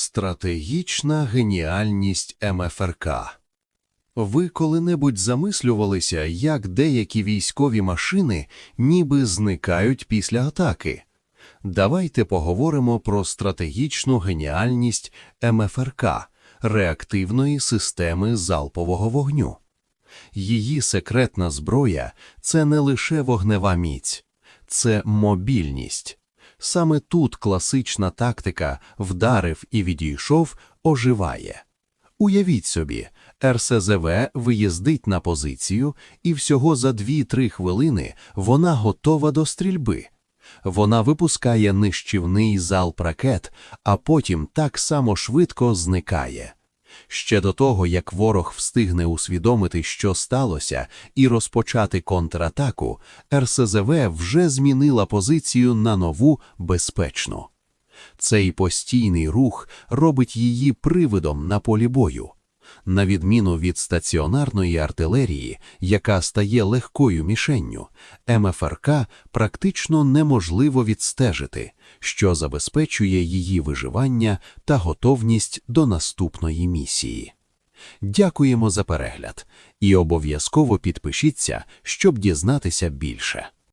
Стратегічна геніальність МФРК Ви коли-небудь замислювалися, як деякі військові машини ніби зникають після атаки? Давайте поговоримо про стратегічну геніальність МФРК – реактивної системи залпового вогню. Її секретна зброя – це не лише вогнева міць, це мобільність. Саме тут класична тактика «вдарив і відійшов» оживає. Уявіть собі, РСЗВ виїздить на позицію, і всього за 2-3 хвилини вона готова до стрільби. Вона випускає нищівний залп ракет, а потім так само швидко зникає. Ще до того, як ворог встигне усвідомити, що сталося, і розпочати контратаку, РСЗВ вже змінила позицію на нову безпечну. Цей постійний рух робить її привидом на полі бою. На відміну від стаціонарної артилерії, яка стає легкою мішенню, МФРК практично неможливо відстежити, що забезпечує її виживання та готовність до наступної місії. Дякуємо за перегляд і обов'язково підпишіться, щоб дізнатися більше.